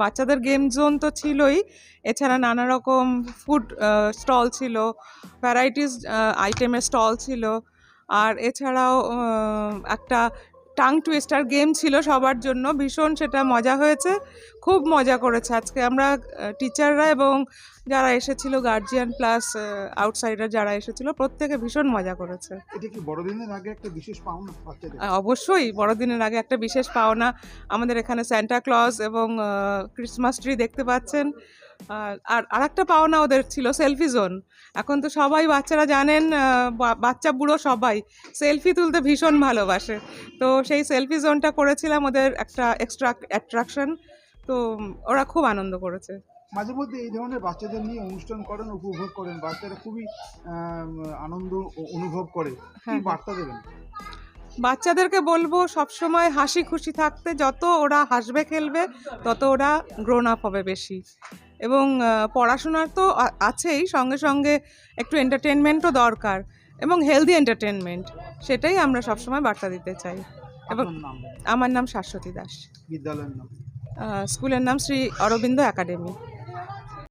বাচ্চাদের game zone তো ছিলই। এছাড়া নানা রকম ফুড স্টল ছিল, ভ্যারাইটিস আইটেমের স্টল ছিল। আর এছাড়াও একটা টাং টুইস্টার গেম ছিল সবার জন্য। ভীষণ সেটা মজা হয়েছে। খুব মজা করেছে আজকে। আমরা টিচাররা এবং যারা এসেছিল গার্জিয়ান প্লাস আউটসাইডার যারা এসেছিল প্রত্যেকে ভীষণ মজা করেছে। এটা কি বড়দিনের আগে একটা বিশেষ পাওনা অবশ্যই বড়দিনের আগে একটা বিশেষ পাওনা। আমাদের এখানে স্যান্টা ক্লজ এবং ক্রিসমাস ট্রি দেখতে পাচ্ছেন। আর আর আরেকটা পাওনা ওদের ছিল সেলফি জোন এখন তো সবাই বাচ্চারা জানেন বাচ্চা বুড়ো সবাই সেলফি তুলতে ভীষণ ভালোবাসে। তো সেই সেলফি জোনটা করেছিলাম ওদের একটা এক্সট্রা অ্যাট্রাকশন তো ওরা খুব আনন্দ করেছে। মাঝে মধ্যে এই ধরনের বাচ্চাদের নিয়ে অনুষ্ঠান করেন উপভোগ করেন বাচ্চারা খুবই আনন্দ অনুভব করে। কি হ্যাঁ। বার্তা দেবেন? বাচ্চাদেরকে বলব সবসময় হাসি খুশি থাকতে যত ওরা হাসবে খেলবে তত ওরা গ্রোন আপ হবে বেশি। এবং পড়াশোনার তো আছেই সঙ্গে সঙ্গে একটু এন্টারটেনমেন্টও দরকার এবং হেলদি এন্টারটেনমেন্ট সেটাই আমরা সবসময় বার্তা দিতে চাই। এবং আমার নাম শাশ্বতী দাস। বিদ্যালয়ের নাম? স্কুলের নাম শ্রী অরবিন্দ একাডেমি।